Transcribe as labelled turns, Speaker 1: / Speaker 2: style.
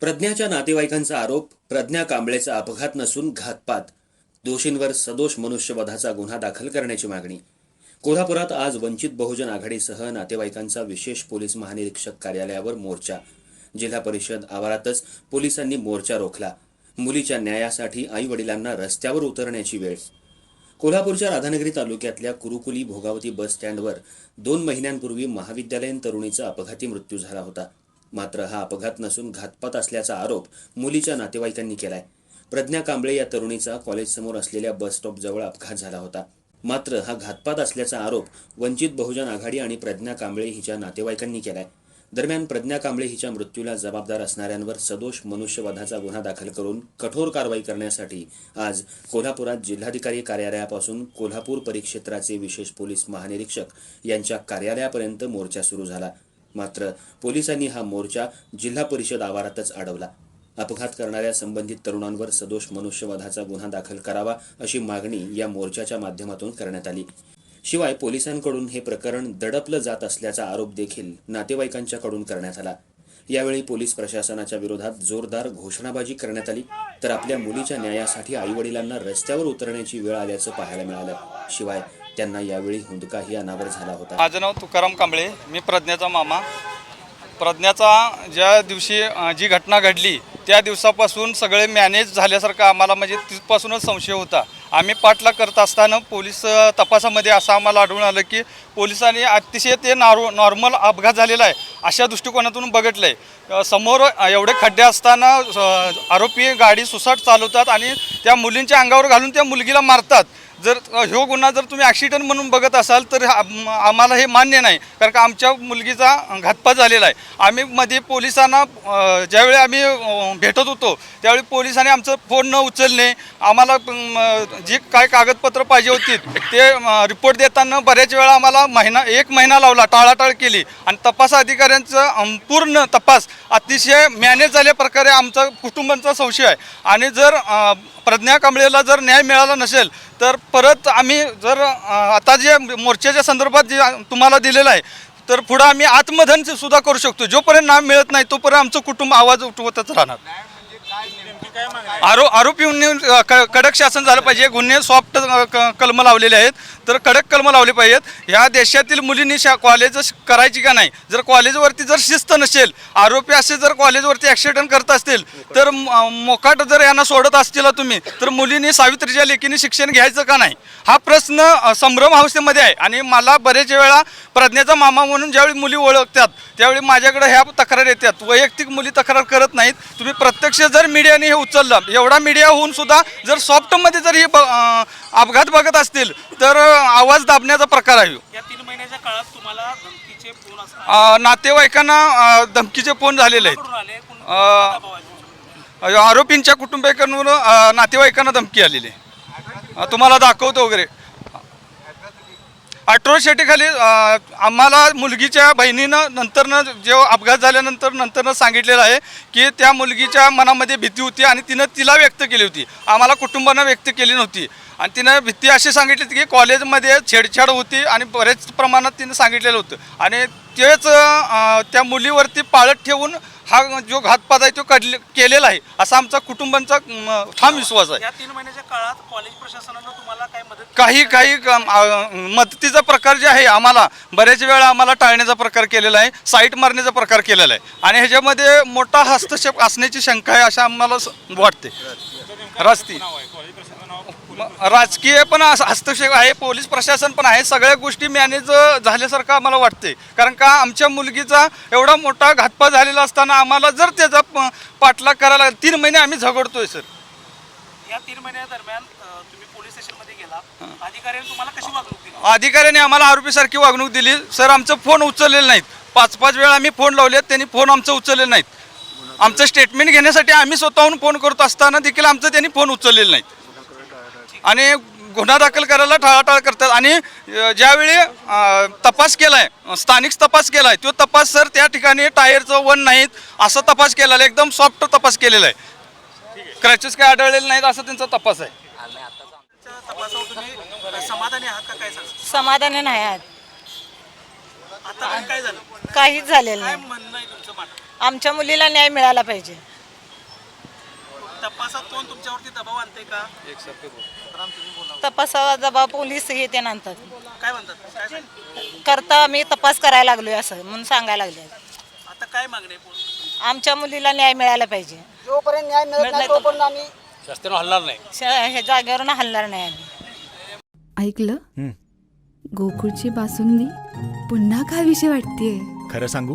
Speaker 1: प्रज्ञाच्या नातेवाईकांचा आरोप प्रज्ञा कांबळेचा अपघात नसून घातपात. दोषींवर सदोष मनुष्यवधाचा गुन्हा दाखल करण्याची मागणी. कोल्हापुरात आज वंचित बहुजन आघाडीसह नातेवाईकांचा विशेष पोलीस महानिरीक्षक कार्यालयावर मोर्चा. जिल्हा परिषद आवारातच पोलिसांनी मोर्चा रोखला. मुलीच्या न्यायासाठी आई वडिलांना रस्त्यावर उतरण्याची वेळ. कोल्हापूरच्या राधानगरी तालुक्यातल्या कुरुकुली भोगावती बस स्टँडवर दोन महिन्यांपूर्वी महाविद्यालयीन तरुणीचा अपघाती मृत्यू झाला होता. मात्र हा अपघात नसून घातपात असल्याचा आरोप मुलीच्या नातेवाईकांनी केलाय. प्रज्ञा कांबळे या तरुणीचा कॉलेजसमोर असलेल्या बस स्टॉपजवळ अपघात झाला होता. मात्र हा घातपात असल्याचा आरोप वंचित बहुजन आघाडी आणि प्रज्ञा कांबळे हिच्या नातेवाईकांनी केलाय. दरम्यान प्रज्ञा कांबळे हिच्या मृत्यूला जबाबदार असणाऱ्यांवर सदोष मनुष्यवधाचा गुन्हा दाखल करून कठोर कारवाई करण्यासाठी आज कोल्हापुरात जिल्हाधिकारी कार्यालयापासून कोल्हापूर परिक्षेत्राचे विशेष पोलीस महानिरीक्षक यांच्या कार्यालयापर्यंत मोर्चा सुरू झाला. मात्र पोलिसांनी हा मोर्चा जिल्हा परिषद आवारातच अडवला. अपघात करणाऱ्या संबंधित तरुणांवर सदोष मनुष्यवधाचा गुन्हा दाखल करावा अशी मागणी या मोर्चाच्या माध्यमातून करण्यात आली. शिवाय पोलिसांकडून हे प्रकरण दडपलं जात असल्याचा आरोप देखील नातेवाईकांच्याकडून करण्यात आला. यावेळी पोलीस प्रशासनाच्या विरोधात जोरदार घोषणाबाजी करण्यात आली. तर आपल्या मुलीच्या न्यायासाठी आईवडिलांना रस्त्यावर उतरण्याची वेळ आल्याचं पाहायला मिळालं. शिवाय त्यांना यावेळी हुंदकाही अनावर झाला होता.
Speaker 2: माझं नाव तुकाराम कांबळे मी प्रज्ञाचा मामा. प्रज्ञाचा ज्या दिवशी जी घटना घडली त्या दिवसापासून सगळे मॅनेज झाल्यासारखं आम्हाला म्हणजे तिथपासूनच संशय होता. आम्ही पाठला करत असताना पोलीस तपासामध्ये असं आम्हाला आढळून आलं की पोलिसांनी अतिशय ते नॉर नॉर्मल अपघात झालेला आहे अशा दृष्टिकोनातून बघितलं आहे समोर एवढे खड्डे असताना आरोपी गाडी सुसाट चालवतात आणि त्या मुलींच्या अंगावर घालून त्या मुलगीला मारतात. जर ह्यो गुन्हा जर तुम्ही ॲक्सिडेंट म्हणून बघत असाल तर आम्हाला हे मान्य नाही. कारण का आमच्या मुलगीचा घातपात झालेला आहे. आम्ही मध्ये पोलिसांना ज्यावेळी आम्ही भेटत होतो त्यावेळी पोलिसांनी आमचं फोन न उचलणे आम्हाला जी काय कागदपत्र पाहिजे होती ते रिपोर्ट देताना बऱ्याच वेळा आम्हाला महिना एक महिना लावला टाळाटाळ केली. आणि तपास अधिकाऱ्यांचं पूर्ण तपास अतिशय मॅनेज झाल्या प्रकारे आमचा कुटुंबांचा संशय आहे. आणि जर प्रज्ञा कांबळेला जर न्याय मिळाला नसेल तर परत आम्ही जर आता जे मोर्चाच्या संदर्भात जे तुम्हाला दिलेलं आहे तर पुढं आम्ही आत्मधन सुद्धा करू शकतो. जोपर्यंत नाम मिळत नाही तोपर्यंत आमचं कुटुंब आवाज उठवतच राहणार. आरो आरोपी क- कडक शासन झालं पाहिजे. गुन्हे सॉफ्ट कलम लावलेले आहेत. तर कडक कलम लावले पाहिजेत. ह्या देशातील मुलींनी शा कॉलेज करायची का नाही? जर कॉलेजवरती जर शिस्त नसेल आरोपी असे जर कॉलेजवरती ॲक्सिडेंट करत असतील तर मोकाट जर यांना सोडत असतील तुम्ही तर मुलींनी सावित्रीच्या लेखीने शिक्षण घ्यायचं का नाही? हा प्रश्न संभ्रम हाऊसेमध्ये आहे. आणि मला बरेच वेळा प्रज्ञाचा मामा म्हणून ज्यावेळी मुली ओळखतात त्यावेळी माझ्याकडे ह्या तक्रार येतात. वैयक्तिक मुली तक्रार करत नाहीत. तुम्ही प्रत्यक्ष जर मीडियाने हे उचललं एवढा मीडिया होऊन सुद्धा जर सॉफ्टमध्ये जर हे ब- अपघात बघत असतील तर आवाज दाबण्याचा प्रकार आहे.
Speaker 3: काळात तुम्हाला धमकीचे फोन असतात?
Speaker 2: नातेवाईकांना धमकीचे फोन झालेले आहेत. आरोपींच्या कुटुंबियांकडून नातेवाईकांना धमकी आलेली आहे. तुम्हाला दाखवतो वगैरे. अट्रोसिटीखाली आम्हाला मुलगीच्या बहिणीनं नंतरनं जेव्हा अपघात झाल्यानंतर नंतरनं सांगितलेलं आहे की त्या मुलगीच्या मनामध्ये भीती होती आणि तिनं तिला व्यक्त केली होती. आम्हाला कुटुंबानं व्यक्त केली नव्हती. आणि तिनं भीती अशी सांगितली होती की कॉलेजमध्ये छेडछाड होती आणि बरेच प्रमाणात तिनं सांगितलेलं होतं. आणि तेच त्या मुलीवरती पाळत ठेवून हा जो घातपात आहे तो कडले केलेला आहे. असा आमचा कुटुंबांचा ठाम विश्वास आहे.
Speaker 3: या तीन महिन्याच्या काळात कॉलेज प्रशासनानं तुम्हाला काय मदत
Speaker 2: काही काही मदतीचा प्रकार जे आहे आम्हाला बऱ्याच वेळा आम्हाला टाळण्याचा प्रकार केलेला आहे साईट मारण्याचा प्रकार केलेला आहे. आणि ह्याच्यामध्ये मोठा हस्तक्षेप असण्याची शंका आहे असं आम्हाला स- वाटते. रस्ती. राजकीय पण हस्तक्षेप आहे पोलीस प्रशासन पण आहे सगळ्या गोष्टी मॅनेज झाल्यासारखं आम्हाला वाटते कारण का आमच्या मुलगीचा एवढा मोठा घातपात झालेला असताना आम्हाला जर त्याचा पाठलाग करायला तीन महिने आम्ही झगडतोय सर.
Speaker 3: या तीन महिन्या दरम्यान अ, तुम्ही पोलीस स्टेशनमध्ये गेला. अधिकाऱ्यांनी तुम्हाला कशी वागणूक दिली?
Speaker 2: अधिकाऱ्याने आम्हाला आरोपीसारखी वागणूक दिली. सर आमचं फोन उचललेले नाहीत. पाच पाच वेळा आम्ही फोन लावले त्यांनी फोन आमचं उचलले नाहीत. आमचं स्टेटमेंट घेण्यासाठी आम्ही स्वतःहून फोन करत असताना देखील आमचं त्यांनी फोन उचललेले नाहीत आणि गुन्हा दाखल करायला टाळाटाळ करतात. आणि ज्यावेळी तपास केलाय स्थानिक तपास केलाय तो तपास सर त्या ठिकाणी टायरचं वन नाहीत असं तपास केलेला आहे. एकदम सॉफ्ट तपास केलेला आहे. क्रॅचेस काय आढळलेले नाहीत असं त्यांचा तपास आहे.
Speaker 3: समाधानी आहात का? काय सांगा
Speaker 4: समाधानी नाही आहेत.
Speaker 3: आता काय झालं?
Speaker 4: काहीच झालेलं नाही. आमच्या मुलीला न्याय मिळाला पाहिजे.
Speaker 3: तपासात कोण तुमच्यावरती दबाव आणते का?
Speaker 2: एकसारखे बोल.
Speaker 4: तपासावा जबाब पोलीस हे ते नंतर
Speaker 3: काय म्हणतात? काय सांग-
Speaker 4: करता आम्ही तपास करायला लागलोय असं म्हणून सांगायला लागले.
Speaker 3: आता काय मागणी आहे
Speaker 4: आमच्या मुलीला न्याय मिळायला पाहिजे.
Speaker 5: जोपर्यंत न्याय
Speaker 4: मिळत
Speaker 5: नाही
Speaker 4: नाही
Speaker 5: तोपर्यंत आम्ही
Speaker 4: श- हे जागेवरून हलणार नाही आम्ही.
Speaker 6: ऐकलं? गोकुळची बासुंदी पुन्हा खावीशी वाटतेय?
Speaker 7: खरं सांगू?